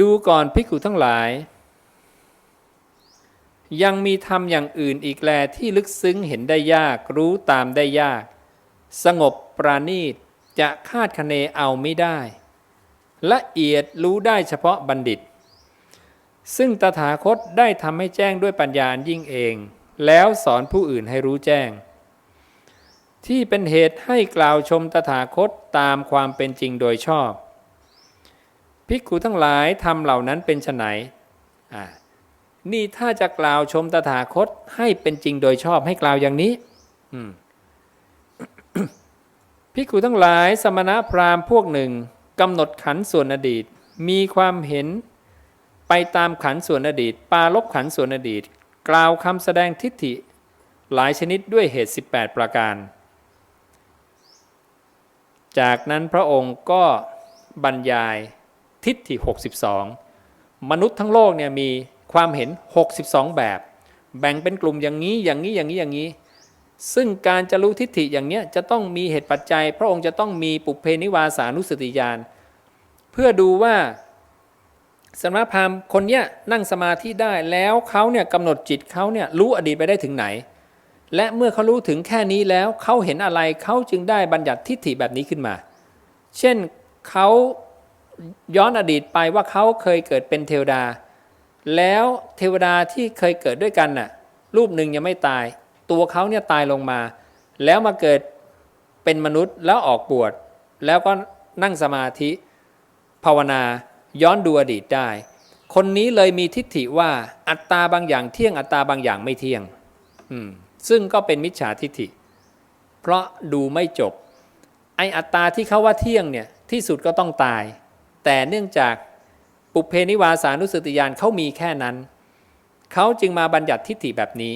ดูก่อนภิกขุทั้งหลาย ยังมีธรรมอย่างอื่นอีกแลที่ลึกซึ้งเห็นได้ยากรู้ตามได้ยาก สงบปราณีตจะคาดคะเนเอาไม่ได้ ละเอียดรู้ได้เฉพาะบัณฑิต ซึ่งตถาคตได้ทำให้แจ้งด้วยปัญญาอันยิ่งเอง แล้วสอนผู้อื่นให้รู้แจ้ง ที่เป็นเหตุให้กล่าวชมตถาคตตามความเป็นจริงโดยชอบ ภิกขุทั้งหลายทำเหล่านั้นเป็นไฉนอ่านี่ถ้าจะกล่าวชมตถาคตให้เป็นจริงโดยชอบให้กล่าวอย่างนี้ภิกขุทั้งหลายสมณพราหมณ์พวกหนึ่งกำหนดขันส่วนอดีต มีความเห็นไปตามขันส่วนอดีต ปาลบขันส่วนอดีต กล่าวคำแสดงทิฏฐิหลายชนิดด้วยเหตุ 18 ประการ จากนั้นพระองค์ก็บรรยาย ทิฏฐิ 62 มนุษย์ทั้งโลกเนี่ยมีความเห็น 62 แบบ แบ่งเป็นกลุ่มอย่างนี้อย่างนี้อย่างนี้อย่างนี้ ซึ่งการจะรู้ทิฏฐิอย่างเนี้ยจะต้องมีเหตุปัจจัย พระองค์จะต้องมีปุเพนิวาสานุสติญาณเพื่อดูว่าสมณพราหมณ์คนเนี้ยนั่งสมาธิได้แล้วเขาเนี่ยกำหนดจิตเขาเนี่ยรู้อดีตไปได้ถึงไหน และเมื่อเขารู้ถึงแค่นี้แล้วเขาเห็นอะไรเขาจึงได้บัญญัติทิฏฐิแบบนี้ขึ้นมา เช่นเขา ย้อนอดีตไปว่าเขาเคยเกิดเป็นเทวดา แล้วเทวดาที่เคยเกิดด้วยกันน่ะรูปหนึ่งยังไม่ตาย ตัวเขาเนี่ยตายลงมา แล้วมาเกิดเป็นมนุษย์แล้วออกบวชแล้วก็นั่งสมาธิ ภาวนาย้อนดูอดีตได้ คนนี้เลยมีทิฏฐิว่าอัตตาบางอย่างเที่ยงอัตตาบางอย่างไม่เที่ยงซึ่งก็เป็นมิจฉาทิฏฐิ เพราะดูไม่จบ ไออัตตาที่เขาว่าเที่ยงเนี่ยที่สุดก็ต้องตาย แต่เนื่องจากปุเพนิวาสานุสติญาณเขามีแค่นั้น เขาจึงมาบัญญัติทิฏฐิแบบนี้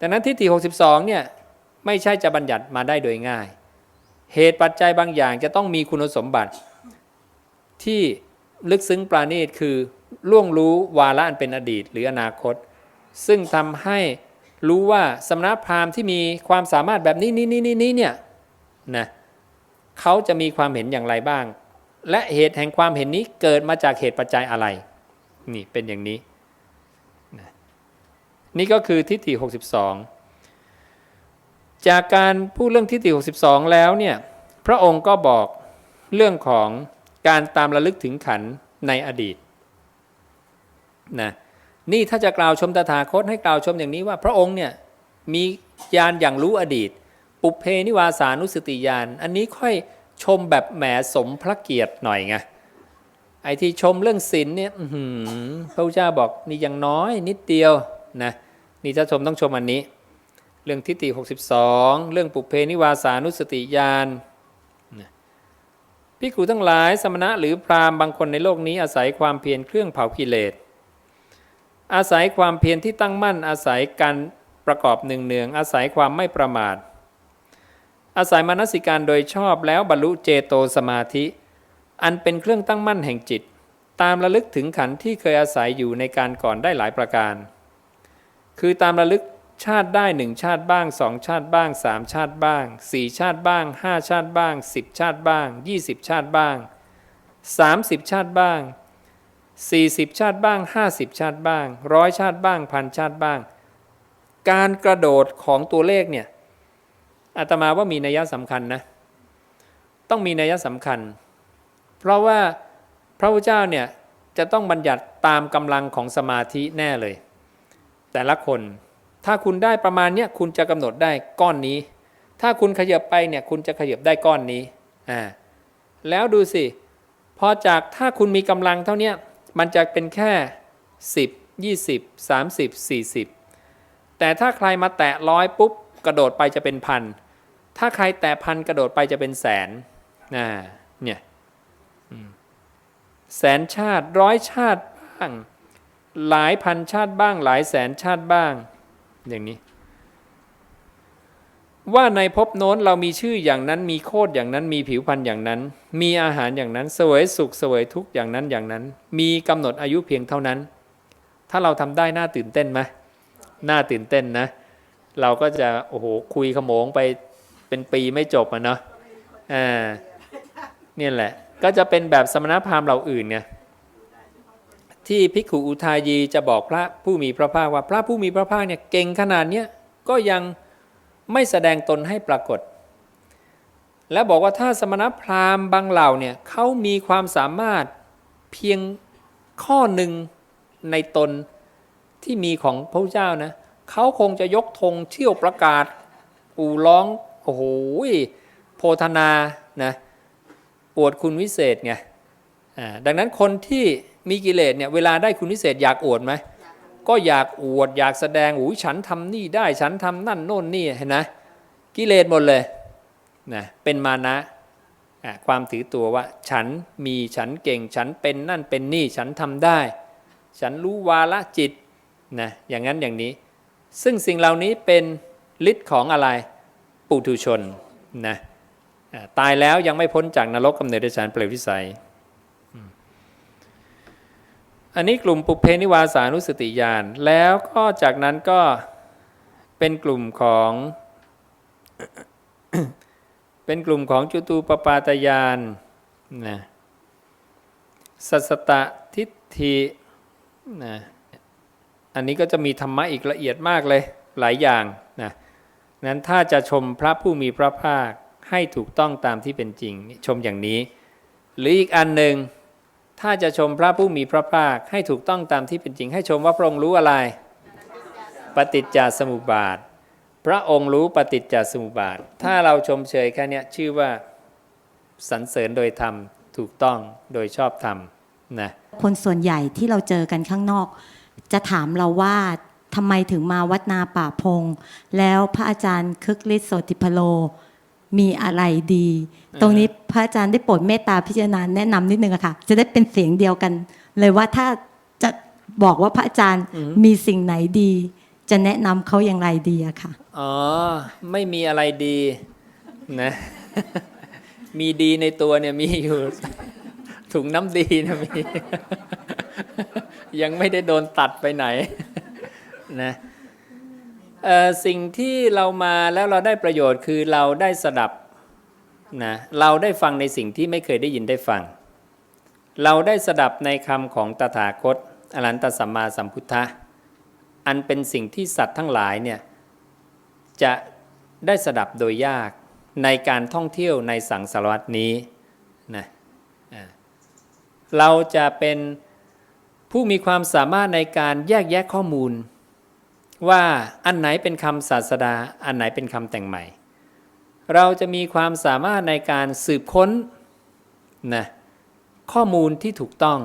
ดังนั้นทิฏฐิ62เนี่ยไม่ใช่จะบัญญัติมาได้โดยง่าย เหตุปัจจัยบางอย่างจะต้องมีคุณสมบัติ ที่ลึกซึ้งปราณีตคือล่วงรู้วาระอันเป็นอดีตหรืออนาคต ซึ่งทำให้รู้ว่าสมณพราหมณ์ที่มีความสามารถแบบนี้นี้นี้นี้นี้เนี่ยนะเขาจะมีความเห็นอย่างไรบ้าง และเหตุแห่งความเห็นนี้เกิดมาจากเหตุปัจจัยอะไร นี่เป็นอย่างนี้ นี่ก็คือทิฏฐิ 62 จากการพูดเรื่องทิฏฐิ 62 แล้วเนี่ยพระองค์ก็บอกเรื่องของการตามระลึกถึงขันในอดีตนะนี่ถ้าจะกล่าวชมตถาคตให้กล่าวชมอย่างนี้ว่า พระองค์เนี่ยมีญาณอย่างรู้อดีต ปุเพนิวาสานุสติญาณอันนี้ค่อย ชมแบบแหมสมพระเกียรติหน่อยไงไอ้ที่ชมเรื่องศีลเนี่ยพระพุทธเจ้าบอกนี่ยังน้อยนิดเดียวนะนี่ถ้าชมต้องชมอันนี้ เรื่องทิฏฐิ62 เรื่องปุเพนิวาสานุสติญาณนะพิกขุทั้งหลายสมณะหรือพราหมณ์บางคนในโลกนี้อาศัยความเพียรเครื่องเผากิเลส อาศัยความเพียรที่ตั้งมั่นอาศัยการประกอบหนึ่งเนืองอาศัยความไม่ประมาท อาศัยมนสิการโดยชอบแล้วบรรลุเจโตสมาธิ อันเป็นเครื่องตั้งมั่นแห่งจิต ตามระลึกถึงขันธ์ที่เคยอาศัยอยู่ในการก่อนได้หลายประการ คือตามระลึกชาติได้หนึ่งชาติบ้างสองชาติบ้างสามชาติบ้างสี่ชาติบ้างห้าชาติบ้างสิบชาติบ้างยี่สิบชาติบ้างสามสิบชาติบ้าง40ชาติบ้าง50ชาติบ้างร้อยชาติบ้างพันชาติบ้าง การกระโดดของตัวเลขเนี่ย อาตมาว่ามีนัยสำคัญนะ ต้องมีนัยสำคัญ เพราะว่าพระพุทธเจ้าเนี่ยจะต้องบัญญัติตามกำลังของสมาธิแน่เลย แต่ละคนถ้าคุณได้ประมาณเนี้ยคุณจะกำหนดได้ก้อนนี้ ถ้าคุณขยับไปเนี่ยคุณจะขยับได้ก้อนนี้อ่าแล้วดูสิพอจากถ้าคุณมีกำลังเท่าเนี้ยมันจะเป็นแค่ 10 20 30 40 แต่ถ้าใครมาแตะร้อยปุ๊บกระโดดไปจะเป็นพัน ถ้าใครแตะพันกระโดดไปจะเป็นแสนนะเนี่ยแสนชาติร้อยชาติบ้าง หลายพันชาติบ้าง หลายแสนชาติบ้าง อย่างนี้ ว่าในภพโน้นเรามีชื่ออย่างนั้น มีโคดอย่างนั้น มีผิวพรรณอย่างนั้น มีอาหารอย่างนั้น เสวยสุขเสวยทุกข์อย่างนั้นอย่างนั้น มีกำหนดอายุเพียงเท่านั้น ถ้าเราทำได้น่าตื่นเต้นไหมน่าตื่นเต้นนะ เราก็จะโอ้โหคุยขโมงไป เป็นปีไม่จบอะเนาะอ่าเนี่ยแหละ ก็จะเป็นแบบสมณพราหมณ์เราอื่นไงที่ภิกขุอุทายีจะบอกพระผู้มีพระภาคว่าพระผู้มีพระภาคเนี่ยเก่งขนาดเนี้ยก็ยังไม่แสดงตนให้ปรากฏ และบอกว่าถ้าสมณพราหมณ์บางเหล่าเนี่ยเขามีความสามารถเพียงข้อหนึ่งในตนที่มีของพระเจ้านะเขาคงจะยกธงเที่ยวประกาศ อู่ร้อง โอ้โหโพธนานะอวดคุณวิเศษไงอ่าดังนั้นคนที่มีกิเลสเนี่ยเวลาได้คุณวิเศษอยากอวดไหมก็อยากอวดอยากแสดงโอ้ยฉันทำนี่ได้ฉันทำนั่นโน่นนี่เห็นนะกิเลสหมดเลยนะเป็นมานะอะความถือตัวว่า ฉันมีฉันเก่ง ฉันเป็นนั่นเป็นนี่ฉันทำได้ ฉันรู้วาละจิตนะอย่างนั้นอย่างนี้ ซึ่งสิ่งเหล่านี้เป็นฤทธิ์ของอะไร ปุถุชนนะตายแล้วยังไม่พ้นจากนรกกำเนิดเดชานเปรตวิสัย อันนี้กลุ่มปุเพนิวาสานุสติญาณแล้วก็จากนั้นก็เป็นกลุ่มของเป็นกลุ่มของจุตูปปาตญาณนะสัสสตทิฏฐินะอันนี้ก็จะมีธรรมะอีกละเอียดมากเลยหลายอย่างนะ นั้นถ้าจะชมพระผู้มีพระภาคให้ถูกต้องตามที่เป็นจริงชมอย่างนี้ หรืออีกอันหนึ่งถ้าจะชมพระผู้มีพระภาคให้ถูกต้องตามที่เป็นจริง ให้ชมว่าพระองค์รู้อะไร ปฏิจจสมุปบาท พระองค์รู้ปฏิจจสมุปบาท ถ้าเราชมเชยแค่นี้ชื่อว่าสรรเสริญโดยธรรมถูกต้องโดยชอบธรรมนะคนส่วนใหญ่ที่เราเจอกันข้างนอก จะถามเราว่า ทำไมถึงมาวัดนาป่าพง แล้วพระอาจารย์คึกฤทธิ์โสติพโลมีอะไรดี ตรงนี้พระอาจารย์ได้โปรดเมตตาพิจารณาแนะนำนิดนึงอะค่ะ จะได้เป็นเสียงเดียวกัน เลยว่าถ้าจะบอกว่าพระอาจารย์มีสิ่งไหนดี จะแนะนำเขาอย่างไรดีอะค่ะ อ๋อ ไม่มีอะไรดีนะ มีดีในตัวเนี่ยมีอยู่ถุงน้ำดีนะมี ยังไม่ได้โดนตัดไปไหน นะสิ่งที่เรามาแล้วเราได้ประโยชน์คือเราได้สดับนะเราได้ฟังในสิ่งที่ไม่เคยได้ยินได้ฟัง เราได้สดับในคำของตถาคต อรันตสัมมาสัมพุทธะอันเป็นสิ่งที่สัตว์ทั้งหลายเนี่ยจะได้สดับโดยยากในการท่องเที่ยวในสังสารวัตนี้นะเราจะเป็นผู้มีความสามารถในการแยกแยะข้อมูล ว่าอันไหนเป็นคำศาสดา อันไหนเป็นคำแต่งใหม่ เราจะมีความสามารถในการสืบค้นนะข้อมูลที่ถูกต้อง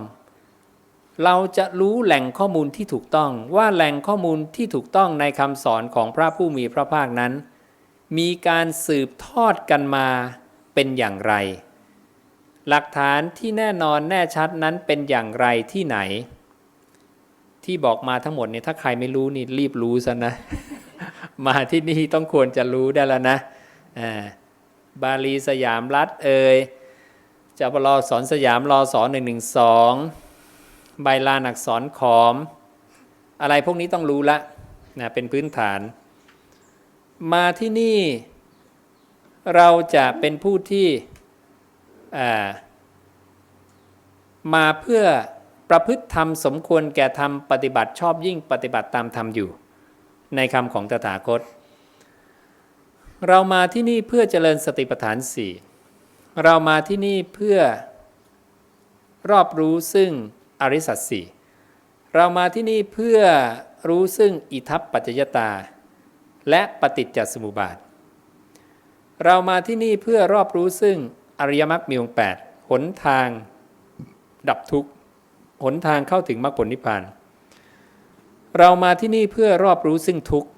เราจะรู้แหล่งข้อมูลที่ถูกต้อง ว่าแหล่งข้อมูลที่ถูกต้องในคำสอนของพระผู้มีพระภาคนั้น มีการสืบทอดกันมาเป็นอย่างไร หลักฐานที่แน่นอนแน่ชัดนั้นเป็นอย่างไรที่ไหน ที่บอกมาทั้งหมดเนี่ยถ้าใครไม่รู้นี่รีบรู้ซะนะ มาที่นี่ต้องควรจะรู้ได้แล้วนะอ่าบาลีสยามรัฐเอ่ยจะปรอสอนสยามรอสอนหนึ่งหนึ่งสองใบลานอักษรขอม อะไรพวกนี้ต้องรู้ละนะเป็นพื้นฐาน มาที่นี่เราจะเป็นผู้ที่มาเพื่อ ประพฤติธรรมสมควรแก่ธรรมปฏิบัติชอบยิ่งปฏิบัติตามธรรมอยู่ ในคำของตถาคต เรามาที่นี่เพื่อเจริญสติปัฏฐานสี่เรามาที่นี่เพื่อรอบรู้ซึ่งอริสัตสี่เรามาที่นี่เพื่อรู้ซึ่งอิทัปปัจจยตา และปฏิจจสมุปบาท เรามาที่นี่เพื่อรอบรู้ซึ่งอริยมรรคมีองค์แปดหนทางดับทุกข์ หนทางเข้าถึงมรรคผลนิพพาน เรามาที่นี่เพื่อรอบรู้ซึ่งทุกข์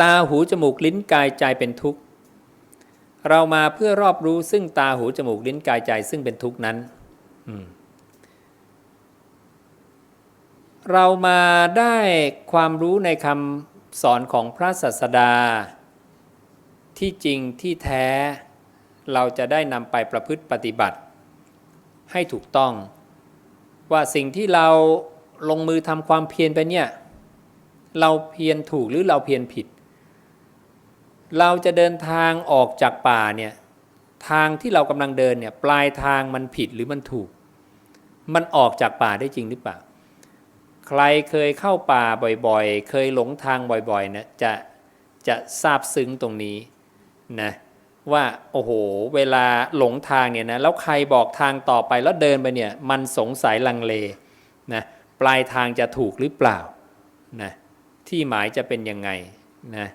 ตาหูจมูกลิ้นกายใจเป็นทุกข์ เรามาเพื่อรอบรู้ซึ่งตาหูจมูกลิ้นกายใจซึ่งเป็นทุกข์นั้น เรามาได้ความรู้ในคำสอนของพระศาสดา ที่จริงที่แท้เราจะได้นำไปประพฤติปฏิบัติให้ถูกต้อง ว่าสิ่งที่เราลงมือทำความเพียรไปเนี่ย เราเพียรถูกหรือเราเพียรผิด เราจะเดินทางออกจากป่าเนี่ยทางที่เรากำลังเดินเนี่ยปลายทางมันผิดหรือมันถูก มันออกจากป่าได้จริงหรือเปล่า ใครเคยเข้าป่าบ่อยๆ เคยหลงทางบ่อยๆนะจะจะทราบซึ้งตรงนี้นะ ว่าโอ้โห เวลาหลงทางเนี่ยนะแล้วใครบอกทางต่อไปแล้วเดินไปเนี่ยมันสงสัยลังเลนะปลายทางจะถูกหรือเปล่านะที่หมายจะเป็นยังไงนะ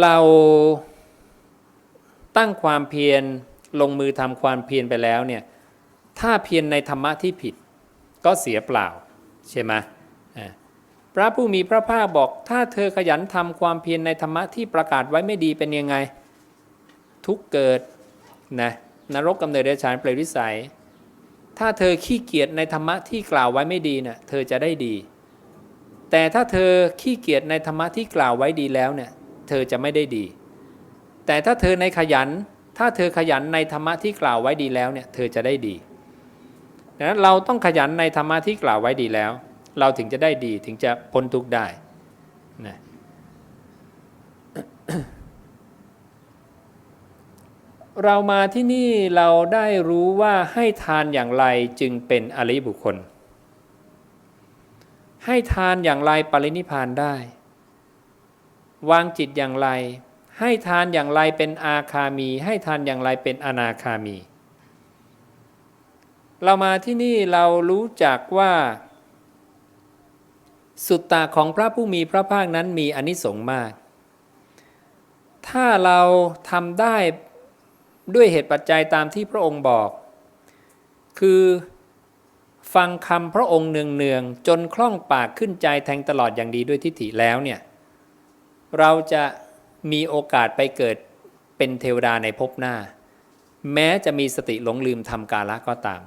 เราตั้งความเพียรลงมือทำความเพียรไปแล้วเนี่ยถ้าเพียรในธรรมะที่ผิดก็เสียเปล่าใช่ไหม พระผู้มีพระภาคบอก ถ้าเธอขยันทำความเพียรในธรรมะที่ประกาศไว้ไม่ดีเป็นยังไง ทุกเกิดนะนรกกำเนิดเดรัจฉานเปรตวิสัย ถ้าเธอขี้เกียจในธรรมะที่กล่าวไว้ไม่ดีเนะ่ะเธอจะได้ดี แต่ถ้าเธอขี้เกียจในธรรมะที่กล่าวไว้ดีแล้วเนี่ยเธอจะไม่ได้ดี แต่ถ้าเธอในขยัน ถ้าเธอขยันในธรรมะที่กล่าวไว้ดีแล้วเนี่ยเธอจะได้ดีดังนั้นเราต้องขยันในธรรมะที่กล่าวไว้ดีแล้ว เราถึงจะได้ดีถึงจะพ้นทุกข์ได้นะเรามาที่นี่เราได้รู้ว่าให้ทานอย่างไรจึงเป็นอริบุคคล ให้ทานอย่างไรปรินิพพานได้ วางจิตอย่างไร ให้ทานอย่างไรเป็นอาคามี ให้ทานอย่างไรเป็นอนาคามี เรามาที่นี่เรารู้จักว่า สุตตะของพระผู้มีพระภาคนั้นมีอนิสงส์มาก ถ้าเราทำได้ด้วยเหตุปัจจัยตามที่พระองค์บอก คือฟังคำพระองค์เนืองๆจนคล่องปากขึ้นใจแทงตลอดอย่างดีด้วยทิฏฐิแล้วเนี่ย เราจะมีโอกาสไปเกิดเป็นเทวดาในภพหน้า แม้จะมีสติหลงลืมทำกาละก็ตาม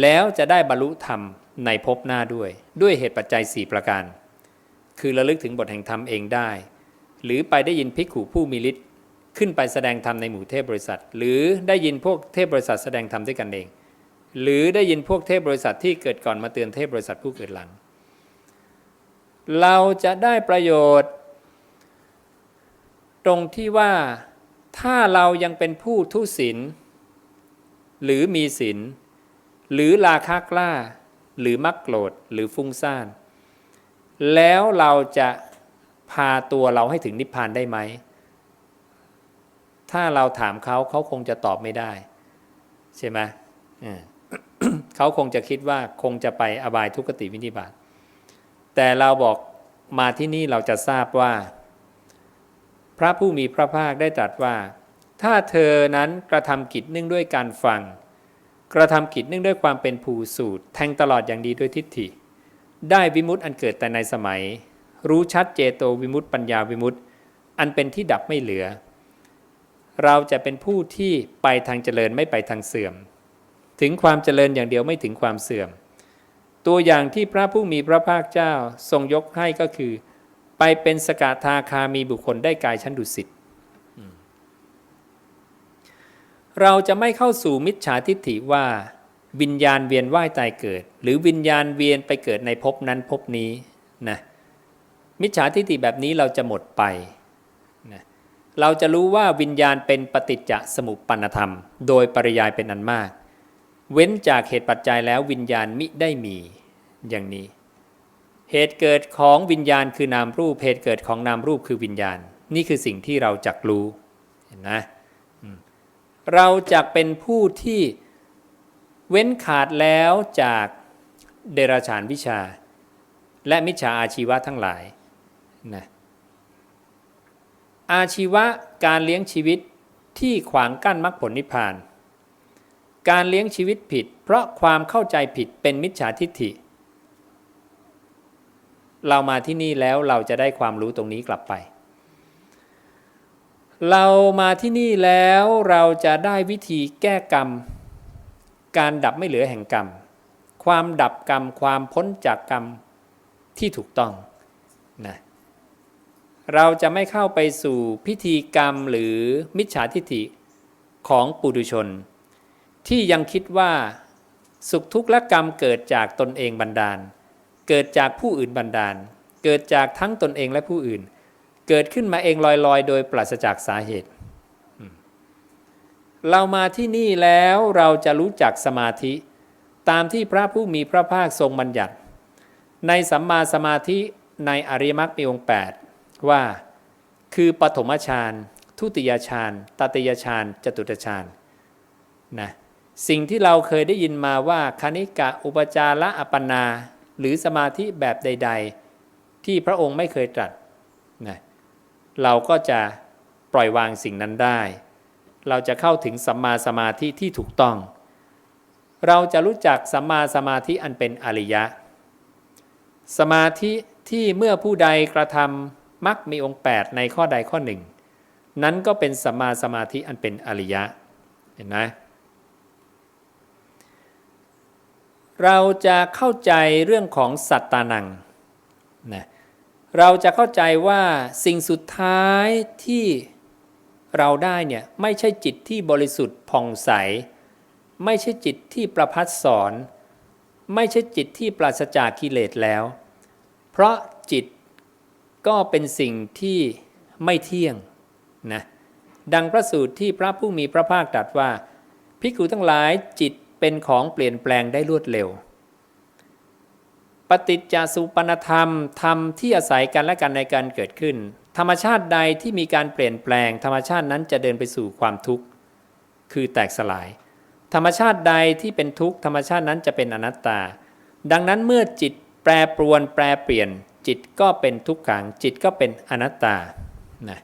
แล้วจะได้บรรลุธรรม ในภพหน้าด้วย ด้วยเหตุปัจจัย 4 ประการ คือระลึกถึงบทแห่งธรรมเองได้ หรือไปได้ยินภิกขุผู้มีฤทธิ์ขึ้นไปแสดงธรรมในหมู่เทพบริษัท หรือได้ยินพวกเทพบริษัทแสดงธรรมด้วยกันเอง หรือได้ยินพวกเทพบริษัทที่เกิดก่อนมาเตือนเทพบริษัทผู้เกิดหลัง เราจะได้ประโยชน์ ตรงที่ว่าถ้าเรายังเป็นผู้ทุศีลหรือมีศีลหรือราคะกล้า หรือมักโกรธหรือฟุ้งซ่าน แล้วเราจะพาตัวเราให้ถึงนิพพานได้ไหม ถ้าเราถามเขาเขาคงจะตอบไม่ได้ ใช่ไหมเขาคงจะคิดว่าคงจะไปอบายทุกขติวินิบาตแต่เราบอกมาที่นี่เราจะทราบว่า พระผู้มีพระภาคได้ตรัสว่า ถ้าเธอนั้นกระทำกิจเนื่องด้วยการฟัง กระทำกิจเนื่องด้วยความเป็นภูสูตรแทงตลอดอย่างดีด้วยทิฏฐิ ได้วิมุตติอันเกิดแต่ในสมัย รู้ชัดเจโตวิมุตติปัญญาวิมุตติอันเป็นที่ดับไม่เหลือ เราจะเป็นผู้ที่ไปทางเจริญไม่ไปทางเสื่อม ถึงความเจริญอย่างเดียวไม่ถึงความเสื่อม ตัวอย่างที่พระผู้มีพระภาคเจ้าทรงยกให้ก็คือ ไปเป็นสกทาคามีบุคคลได้กายชั้นดุสิต เราจะไม่เข้าสู่มิจฉาทิฏฐิว่า วิญญาณเวียนว่ายตายเกิด หรือวิญญาณเวียนไปเกิดในภพนั้นภพนี้นะมิจฉาทิฏฐิแบบนี้เราจะหมดไปนะเราจะรู้ว่าวิญญาณเป็นปฏิจจสมุปปนธรรม โดยปริยายเป็นอันมาก เว้นจากเหตุปัจจัยแล้ววิญญาณมิได้มีอย่างนี้ เหตุเกิดของวิญญาณคือนามรูปเหตุเกิดของนามรูปคือวิญญาณ นี่คือสิ่งที่เราจักรู้เห็นไหม เราจะเป็นผู้ที่เว้นขาดแล้วจากเดรัจฉานวิชา และมิจฉาอาชีวะทั้งหลายนะอาชีวะการเลี้ยงชีวิตที่ขวางกั้นมรรคผลนิพพาน การเลี้ยงชีวิตผิด เพราะความเข้าใจผิดเป็นมิจฉาทิฏฐิ เรามาที่นี่แล้วเราจะได้ความรู้ตรงนี้กลับไป เรามาที่นี่แล้วเราจะได้วิธีแก้กรรม การดับไม่เหลือแห่งกรรม ความดับกรรมความพ้นจากกรรมที่ถูกต้องนะเราจะไม่เข้าไปสู่พิธีกรรมหรือมิจฉาทิฏฐิของปุถุชน ที่ยังคิดว่าสุขทุกข์และกรรมเกิดจากตนเองบันดาล เกิดจากผู้อื่นบันดาล เกิดจากทั้งตนเองและผู้อื่น เกิดขึ้นมาเองลอยๆ โดยปราศจากสาเหตุ เรามาที่นี่แล้วเราจะรู้จักสมาธิ ตามที่พระผู้มีพระภาคทรงบัญญัติ ในสัมมาสมาธิในอริยมรรคมีองค์ 8 ว่าคือปฐมฌานทุติยฌานตติยฌานจตุตฌานนะสิ่งที่เราเคยได้ยินมาว่าคณิกะอุปจาระอัปปนา หรือสมาธิแบบใด ๆ ที่พระองค์ไม่เคยตรัสนะ เราก็จะปล่อยวางสิ่งนั้นได้ เราจะเข้าถึงสัมมาสมาธิที่ถูกต้อง เราจะรู้จักสัมมาสมาธิอันเป็นอริยะ สมาธิที่เมื่อผู้ใดกระทำมักมีองค์ 8 ในข้อใดข้อหนึ่ง นั้นก็เป็นสัมมาสมาธิอันเป็นอริยะ เห็นไหมเราจะเข้าใจเรื่องของสัตตานังนะ เราจะเข้าใจว่าสิ่งสุดท้ายที่เราได้เนี่ยไม่ใช่จิตที่บริสุทธิ์ผ่องใส ไม่ใช่จิตที่ประพัดสอน ไม่ใช่จิตที่ปราศจากกิเลสแล้ว เพราะจิตก็เป็นสิ่งที่ไม่เที่ยงนะดังพระสูตรที่พระผู้มีพระภาคตรัสว่าภิกขุทั้งหลายจิตเป็นของเปลี่ยนแปลงได้รวดเร็ว ปฏิจจสุปนธรรมธรรมที่อาศัยกันและกันในการเกิดขึ้น ธรรมชาติใดที่มีการเปลี่ยนแปลง ธรรมชาตินั้นจะเดินไปสู่ความทุกข์ คือแตกสลาย ธรรมชาติใดที่เป็นทุกข์ธรรมชาตินั้นจะเป็นอนัตตา ดังนั้นเมื่อจิตแปรปรวนแปรเปลี่ยน จิตก็เป็นทุกขัง จิตก็เป็นอนัตตานะ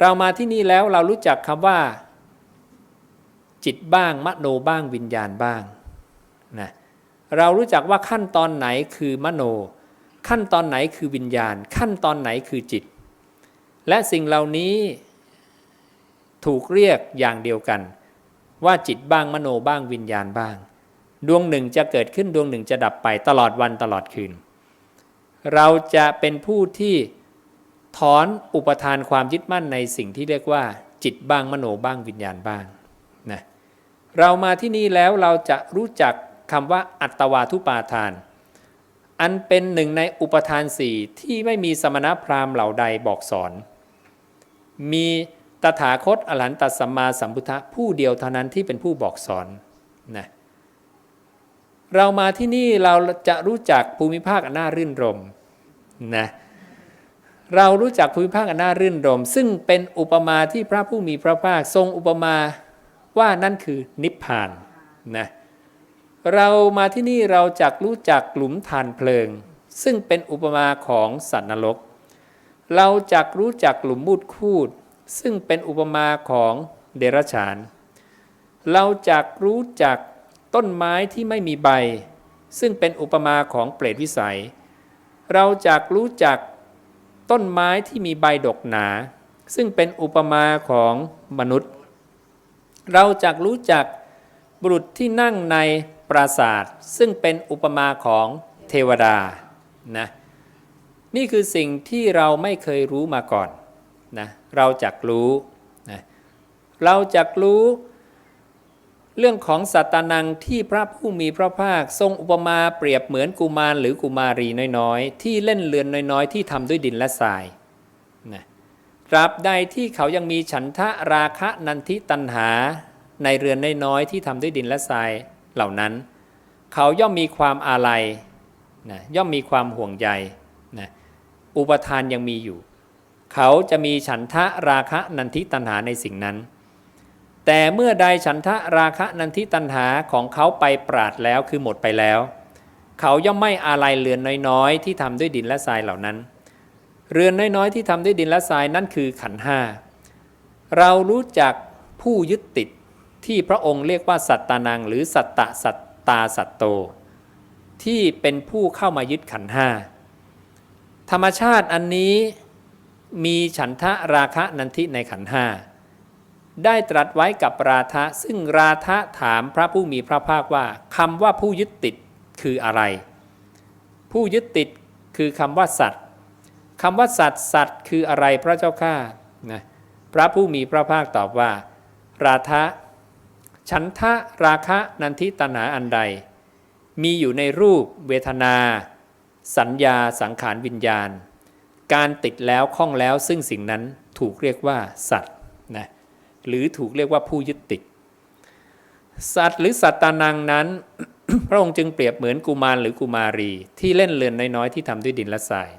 เรามาที่นี่แล้วเรารู้จักคำว่า จิตบ้างมโนบ้างวิญญาณบ้างนะ เรารู้จักว่าขั้นตอนไหนคือมโน ขั้นตอนไหนคือวิญญาณ ขั้นตอนไหนคือจิต และสิ่งเหล่านี้ถูกเรียกอย่างเดียวกัน ว่าจิตบ้างมโนบ้างวิญญาณบ้าง ดวงหนึ่งจะเกิดขึ้นดวงหนึ่งจะดับไปตลอดวันตลอดคืน เราจะเป็นผู้ที่ถอนอุปทานความยึดมั่นในสิ่งที่เรียกว่า จิตบ้างมโนบ้างวิญญาณบ้างนะเรามาที่นี่แล้วเราจะรู้จัก คำว่าอัตวาทุปาทาน อันเป็นหนึ่งในอุปทานสี่ที่ไม่มีสมณพราหมณ์เหล่าใดบอกสอน มีตถาคตอรหันตสัมมาสัมพุทธะผู้เดียวเท่านั้นที่เป็นผู้บอกสอนนะเรามาที่นี่เราจะรู้จักภูมิภาคอันน่ารื่นรมนะเรารู้จักภูมิภาคอันน่ารื่นรม ซึ่งเป็นอุปมาที่พระผู้มีพระภาคทรงอุปมาว่านั่นคือนิพพานนะ เรามาที่นี่เราจักรู้จักหลุมฐานเพลิง ซึ่งเป็นอุปมาของสัตว์นรก เราจักรู้จักหลุมมูดคูด ซึ่งเป็นอุปมาของเดรัจฉาน เราจักรู้จักต้นไม้ที่ไม่มีใบ ซึ่งเป็นอุปมาของเปรตวิสัย เราจักรู้จักต้นไม้ที่มีใบดกหนา ซึ่งเป็นอุปมาของมนุษย์ เราจักรู้จักบุรุษที่นั่งใน ปราสาทซึ่งเป็นอุปมาของเทวดานะนี่คือสิ่งที่เราไม่เคยรู้มาก่อนนะเราจักรู้นะเราจักรู้เรื่องของสัตตานังที่พระผู้มีพระภาคทรงอุปมาเปรียบเหมือนกุมารหรือกุมารีน้อยๆ ที่เล่นเรือนน้อยๆ ที่ทำด้วยดินและทรายนะตราบใดที่เขายังมีฉันทะราคะนันทิตันหาในเรือนน้อยๆที่ทำด้วยดินและทราย เหล่านั้น เขาย่อมมีความอาลัยนะย่อมมีความห่วงใยนะอุปทานยังมีอยู่ เขาจะมีฉันทะราคะนันทิตันหาในสิ่งนั้น แต่เมื่อใดฉันทะราคะนันทิตันหาของเขาไปปราดแล้วคือหมดไปแล้ว เขาย่อมไม่อาลัยเรือนน้อยๆ ที่ทำด้วยดินและทรายเหล่านั้น เรือนน้อยๆ ที่ทำด้วยดินและทรายนั่นคือขันห้าเรารู้จักผู้ยึดติด ที่พระองค์เรียกว่าสัตตานัง หรือสัตตะสัตตาสัตโต ที่เป็นผู้เข้ามายึดขันห้าธรรมชาติอันนี้มีฉันทะราคะนันทิในขันห้าได้ตรัสไว้กับราธะซึ่งราธะถามพระผู้มีพระภาคว่าคำว่าผู้ยึดติดคืออะไร ผู้ยึดติดคือคำว่าสัตว์คำว่าสัตว์สัตว์คืออะไรพระเจ้าข้านะพระผู้มีพระภาคตอบว่า ราธะ ฉันทะราคะนันทิตนาอันใด มีอยู่ในรูปเวทนา สัญญาสังขารวิญญาณ การติดแล้วข้องแล้วซึ่งสิ่งนั้นถูกเรียกว่า สัตว์นะหรือถูกเรียกว่าผู้ยึดติด สัตว์หรือสัตตานังนั้น พระองค์จึงเปรียบเหมือนกุมารหรือกุมารี ที่เล่นเรือนน้อยๆที่ทำด้วยดินและทราย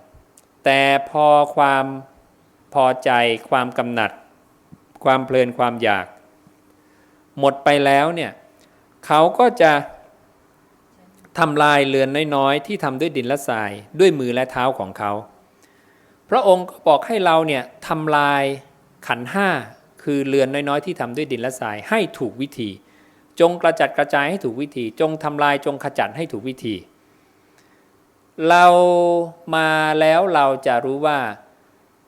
แต่พอความพอใจความกำหนัด ความเพลินความอยาก หมดไปแล้วเนี่ยเขาก็จะทำลายเรือนน้อยๆ ที่ทำด้วยดินและทรายด้วยมือและเท้าของเขา พระองค์ก็บอกให้เราเนี่ยทำลายขันห้าคือเรือนน้อยๆ ที่ทำด้วยดินและทรายให้ถูกวิธี จงกระจัดกระจายให้ถูกวิธี จงทำลายจงขจัดให้ถูกวิธี เรามาแล้วเราจะรู้ว่า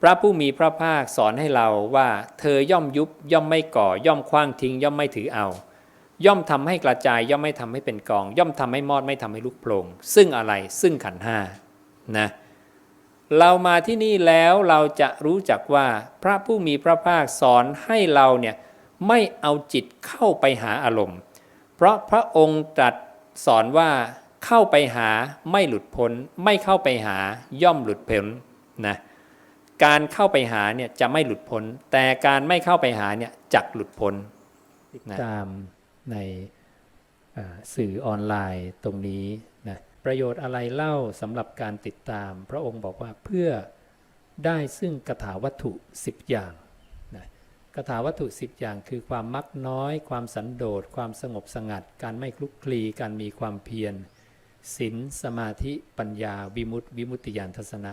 พระผู้มีพระภาคสอนให้เราว่าเธอย่อมยุบย่อมไม่ก่อ ย่อมคว้างทิ้ง ย่อมไม่ถือเอา ย่อมทำให้กระจาย ย่อมไม่ทำให้เป็นกอง ย่อมทำให้มอดไม่ทำให้ลุกโผลงซึ่งอะไรซึ่งขันห้านะเรามาที่นี่แล้วเราจะรู้จักว่าพระผู้มีพระภาคสอนให้เราเนี่ยไม่เอาจิตเข้าไปหาอารมณ์ เพราะพระองค์ตรัสสอนว่าเข้าไปหาไม่หลุดพ้น ไม่เข้าไปหาย่อมหลุดพ้นนะ การเข้าไปหาเนี่ยจะไม่หลุดพ้น แต่การไม่เข้าไปหาเนี่ยจักหลุดพ้นตามในสื่อออนไลน์ตรงนี้นะประโยชน์อะไรเล่าสำหรับการติดตาม พระองค์บอกว่าเพื่อได้ซึ่งกถาวัตถุ 10 อย่างนะกถาวัตถุ 10 อย่างคือความมักน้อย ความสันโดษ ความสงบสงัด การไม่คลุกคลี การมีความเพียรศีลสมาธิปัญญา วิมุตติวิมุตติญาณทัศนะ